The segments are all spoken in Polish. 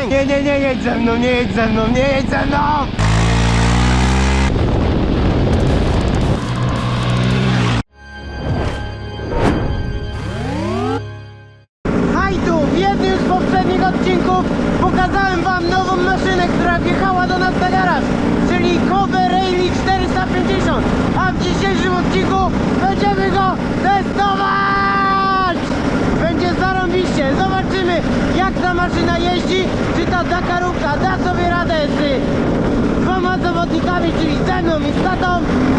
Pięknie. Nie, nie, nie jedź ze mną, nie jedź ze mną, nie jedź ze mną! Jeździ, czy ta Dakarówka da sobie radę z dwoma zawodnikami, czyli ze mną i z tatą.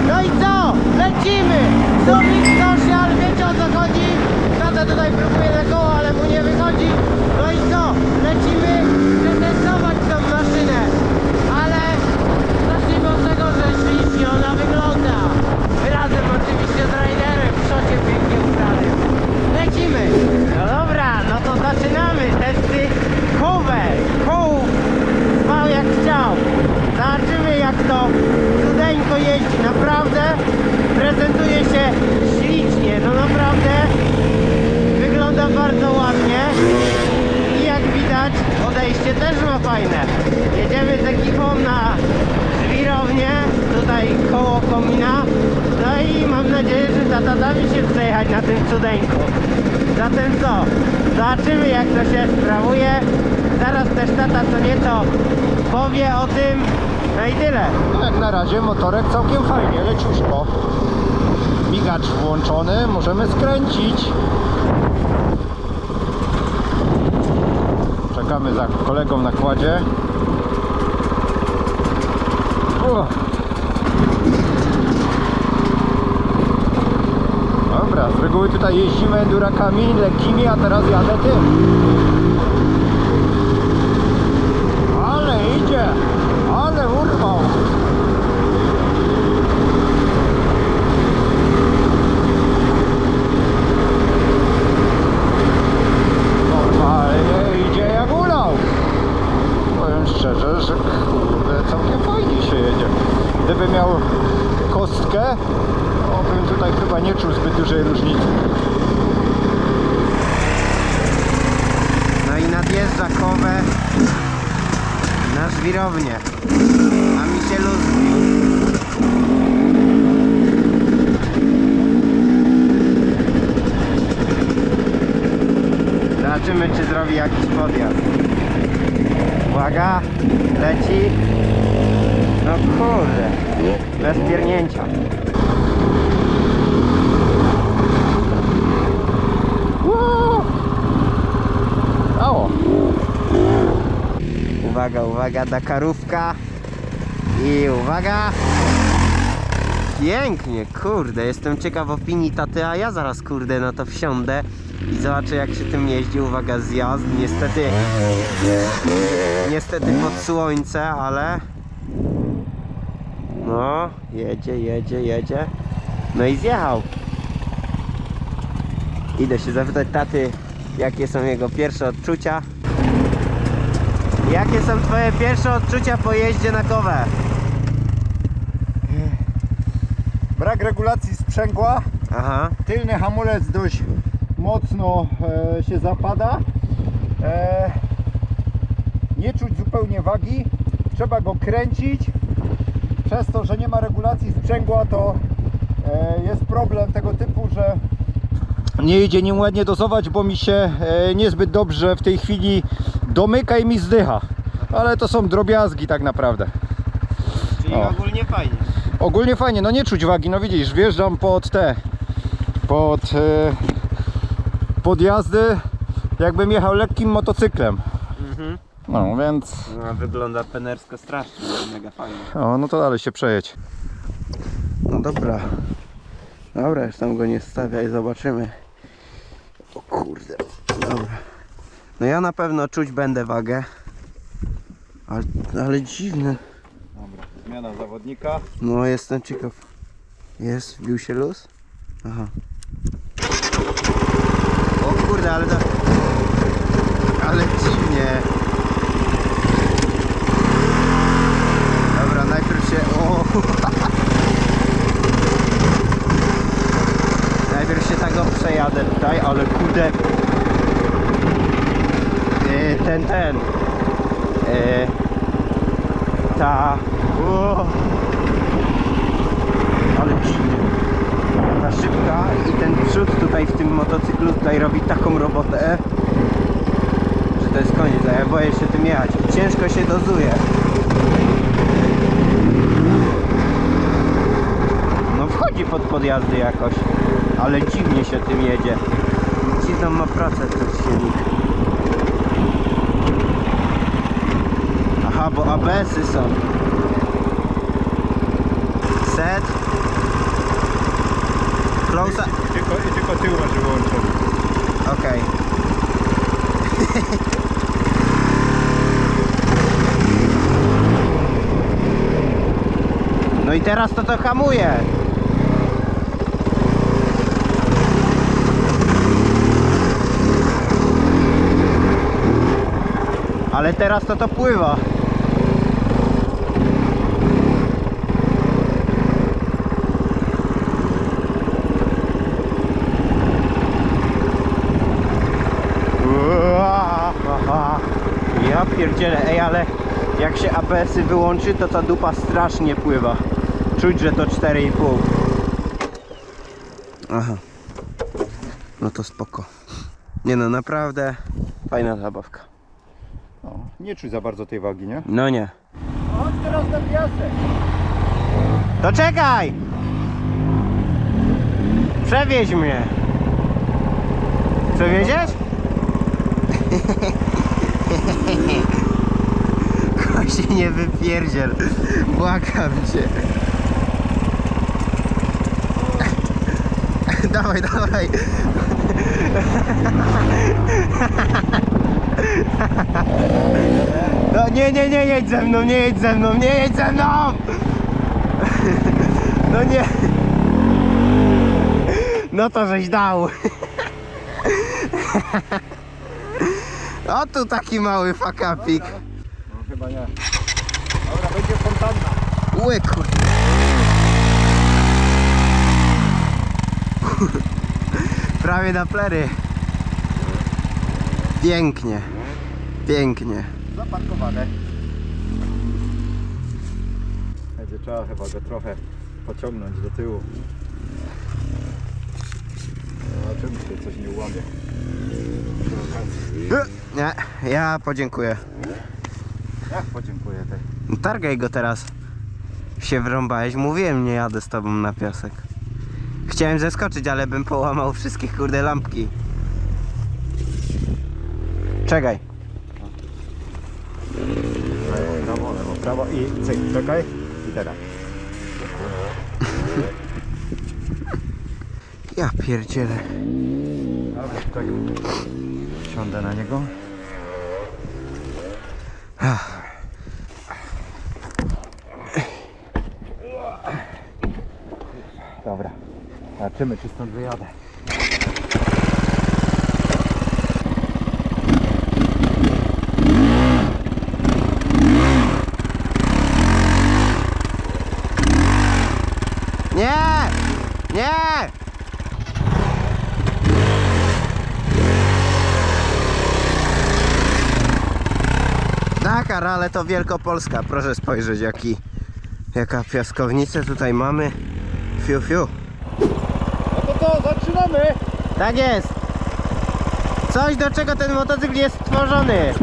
No i co? Lecimy! Sumik social, wiecie o co chodzi? Tata tutaj próbuje na koło, ale mu nie wychodzi. No i co? Lecimy przetestować tą maszynę. Ale zacznijmy od tego, że ślicznie ona wygląda. Razem oczywiście z Raiderem w szocie pięknie ubranym. Lecimy! No dobra, no to zaczynamy testy kołę. Koł spał jak chciał. Zobaczymy jak to cudeńko jeździ. Naprawdę prezentuje się ślicznie. No naprawdę wygląda bardzo ładnie. I jak widać odejście też ma fajne. Jedziemy z ekipą na żwirownię. Tutaj koło komina. No i mam nadzieję, że tata da mi się przejechać na tym cudeńku. Zatem co? Zobaczymy jak to się sprawuje. Zaraz też tata co nieco powie o tym. No i tyle. No jak na razie motorek całkiem fajnie, leciuszko. Migacz włączony, możemy skręcić. Czekamy za kolegą na kładzie. Dobra, z reguły tutaj jeździmy endurakami lekkimi, a teraz jadę. Ale idzie, ale urwał. Normalnie idzie jak ulał. Powiem szczerze, że kurde, całkiem fajnie się jedzie. Gdyby miał kostkę, to bym tutaj chyba nie czuł zbyt dużej różnicy. No i nadjeżdża kowę na żwirownię. A mi się luz. Zobaczymy czy zrobi jakiś podjazd. Uwaga, leci. No kurde, bez piernięcia. Ało. Uwaga, uwaga, Dakarówka. I uwaga. Pięknie, kurde, jestem ciekaw opinii taty, a ja zaraz kurde na to wsiądę i zobaczę jak się tym jeździ. Uwaga, zjazd, niestety, niestety pod słońce, ale no, jedzie, jedzie, jedzie. No i zjechał. Idę się zapytać taty, jakie są jego pierwsze odczucia. Jakie są twoje pierwsze odczucia po jeździe na kowę? Brak regulacji sprzęgła. Aha, Tylny hamulec dość mocno e, się zapada. E, nie czuć zupełnie wagi. Trzeba go kręcić. Przez to, że nie ma regulacji sprzęgła, to e, jest problem tego typu, że nie idzie nim ładnie dozować, bo mi się e, niezbyt dobrze w tej chwili domyka i mi zdycha. Ale to są drobiazgi tak naprawdę. czyli O. ogólnie fajnie. Ogólnie fajnie, no nie czuć wagi, no widzisz, wjeżdżam pod te, pod e, podjazdy, jakbym jechał lekkim motocyklem. No więc, No, wygląda penersko strasznie, mega fajnie. o, no to dalej się przejedź. No dobra. Dobra, już tam go nie stawiaj, zobaczymy. O kurde, dobra. No ja na pewno czuć będę wagę. Ale, ale dziwne. Dobra, zmiana zawodnika. No jestem ciekaw. Jest, wbił się luz? Aha. O kurde, ale to... Ale dziwnie. Dobra, najpierw się... O. Najpierw się tego przejadę tutaj, ale kurde... Yy, Ten, ten. ta. O. Ale dziwnie. Ta szybka i ten przód tutaj w tym motocyklu tutaj robi taką robotę, że to jest koniec, a ja boję się tym jechać. Ciężko się dozuje. No wchodzi podjazdy jakoś, ale dziwnie się tym jedzie. Dziwną ma pracę ten silnik. Aha, bo ABS-y są. Set. Close. Tylko, tylko tył masz wyłączony. Okej. No i teraz to to hamuje. Ale teraz to to pływa. Ja pierdzielę, ej, ale jak się ABS-y wyłączy, to ta dupa strasznie pływa. Czuć, że to 4,5. Aha. No to spoko. Nie no, naprawdę fajna zabawka. Nie czuć za bardzo tej wagi, nie? No nie. Chodź teraz na piasek. To czekaj! Przewieź mnie! Przewieziesz? Kosi nie wypierdziel. Błagam cię. Dawaj, dawaj. No nie, nie, nie jedź ze mną, nie jedź ze mną, nie jedź ze mną! No nie. No to żeś dał. O tu taki mały fakapik. No chyba nie. Dobra, będzie fontanna. Ły kurde. Prawie na plery. Pięknie. Pięknie. Zaparkowane. Będzie trzeba chyba go trochę pociągnąć do tyłu. Zobaczymy, czy coś nie ułamie. Okazji. Nie, ja podziękuję. Jak podziękuję tej. No Targaj go teraz. Się wrąbałeś. Mówiłem, nie jadę z tobą na piasek. Chciałem zeskoczyć, ale bym połamał wszystkich kurde lampki. Czekaj. Prawo, lewo, prawo i cyk, czekaj. I teraz. Ja pierdzielę. Dobra, czekaj. Siądę na niego. Dobra. Zobaczymy, czy stąd wyjadę. Nie! Nie! Dakar, ale to Wielkopolska. Proszę spojrzeć, jaki, jaka piaskownica tutaj mamy. Fiu, fiu. No to co, zaczynamy! Tak jest. Coś, do czego ten motocykl jest stworzony.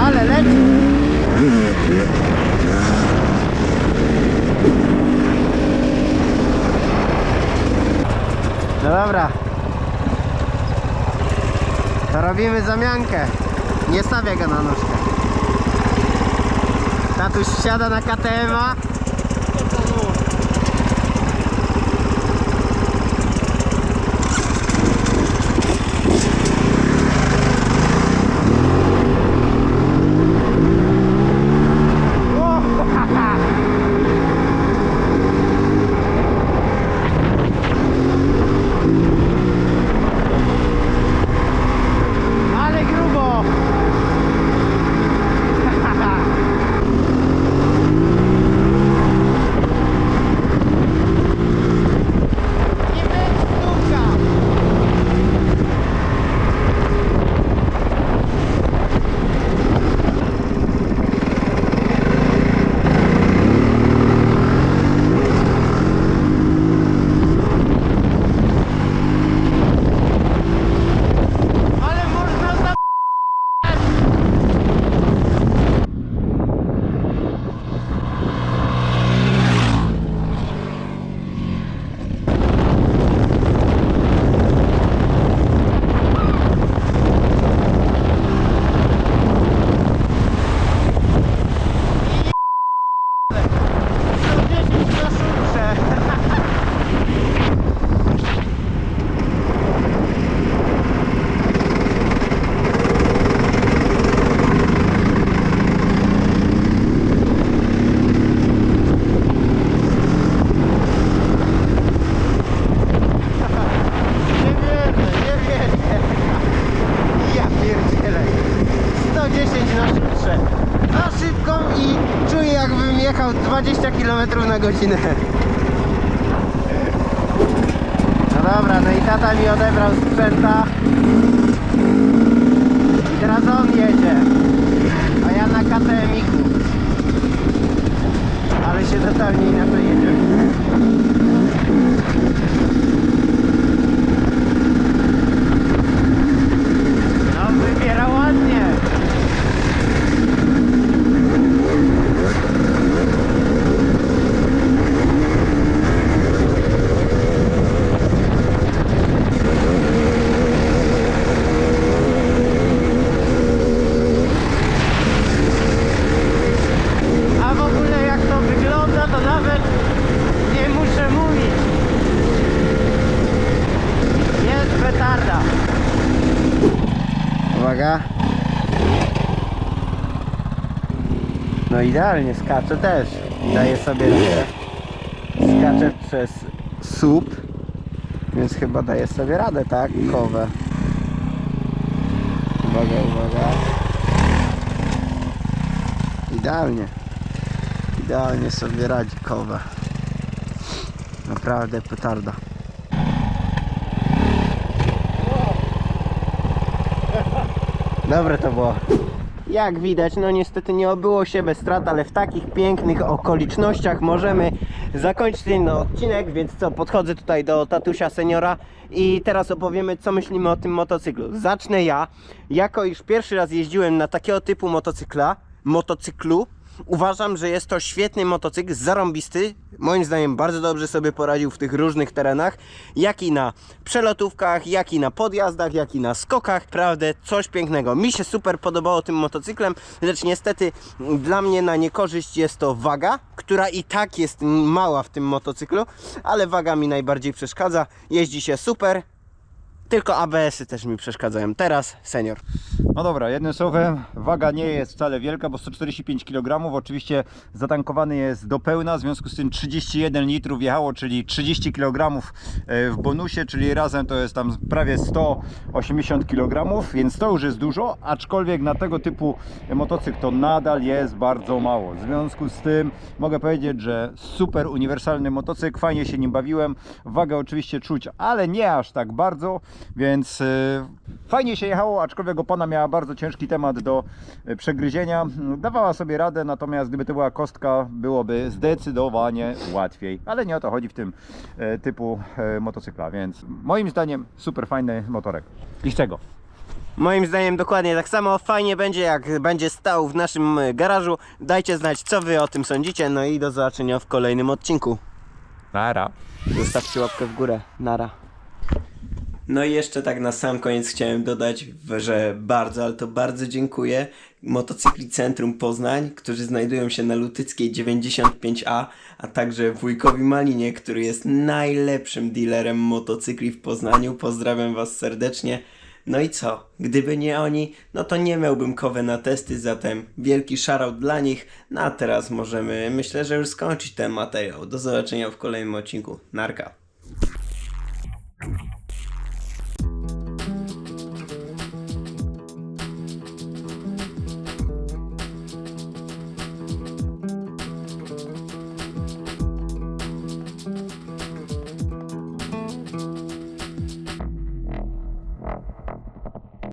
Ale leci. No dobra. To robimy zamiankę. Nie stawię go na nóżkę. Tatuś wsiada na KTM-a. Ale grubo! za szybką i czuję jakbym jechał 20 km na godzinę. No dobra, no i tata mi odebrał sprzęta. I teraz on jedzie. A ja na KTM-iku. Ale się totalnie inaczej jedzie. No wybiera ładnie. A w ogóle jak to wygląda, to nawet nie muszę mówić. Jest petarda. Uwaga. No idealnie, skacze też. Daje sobie radę. Skacze przez słup. Więc chyba daje sobie radę, tak? Kowę. Uwaga, uwaga. Idealnie. Idealnie sobie radzi kowa. Naprawdę petarda. Dobre to było. Jak widać, no niestety nie obyło się bez strat, ale w takich pięknych okolicznościach możemy zakończyć ten odcinek, więc co, podchodzę tutaj do tatusia seniora i teraz opowiemy, co myślimy o tym motocyklu. Zacznę ja, jako iż pierwszy raz jeździłem na takiego typu motocykla, motocyklu, Uważam, że jest to świetny motocykl, zarąbisty. Moim zdaniem bardzo dobrze sobie poradził w tych różnych terenach, jak i na przelotówkach, jak i na podjazdach, jak i na skokach. Naprawdę coś pięknego. Mi się super podobało tym motocyklem, lecz niestety dla mnie na niekorzyść jest to waga, która i tak jest mała w tym motocyklu, ale waga mi najbardziej przeszkadza. Jeździ się super, tylko ABS-y też mi przeszkadzają. Teraz senior. No dobra, jednym słowem, waga nie jest wcale wielka, bo 145 kg. Oczywiście zatankowany jest do pełna, w związku z tym 31 litrów jechało, czyli 30 kg w bonusie, czyli razem to jest tam prawie 180 kg, więc to już jest dużo, aczkolwiek na tego typu motocykl to nadal jest bardzo mało. W związku z tym mogę powiedzieć, że super uniwersalny motocykl, fajnie się nim bawiłem. Wagę oczywiście czuć, ale nie aż tak bardzo, więc yy, fajnie się jechało, aczkolwiek opona miała bardzo ciężki temat do y, przegryzienia. Dawała sobie radę, natomiast gdyby to była kostka, byłoby zdecydowanie łatwiej. Ale nie o to chodzi w tym e, typu motocykla, więc moim zdaniem super fajny motorek. I z czego? Moim zdaniem dokładnie tak samo. Fajnie będzie, jak będzie stał w naszym garażu. Dajcie znać, co wy o tym sądzicie. No i do zobaczenia w kolejnym odcinku. Nara. Zostawcie łapkę w górę. Nara. No i jeszcze tak na sam koniec chciałem dodać, że bardzo, ale to bardzo dziękuję Motocykli Centrum Poznań, którzy znajdują się na Lutyckiej 95A, a także wujkowi Malinie, który jest najlepszym dealerem motocykli w Poznaniu. Pozdrawiam Was serdecznie. No i co? Gdyby nie oni, no to nie miałbym kowy na testy, zatem wielki shoutout dla nich. No a teraz możemy, myślę, że już skończyć ten materiał. Do zobaczenia w kolejnym odcinku. Narka.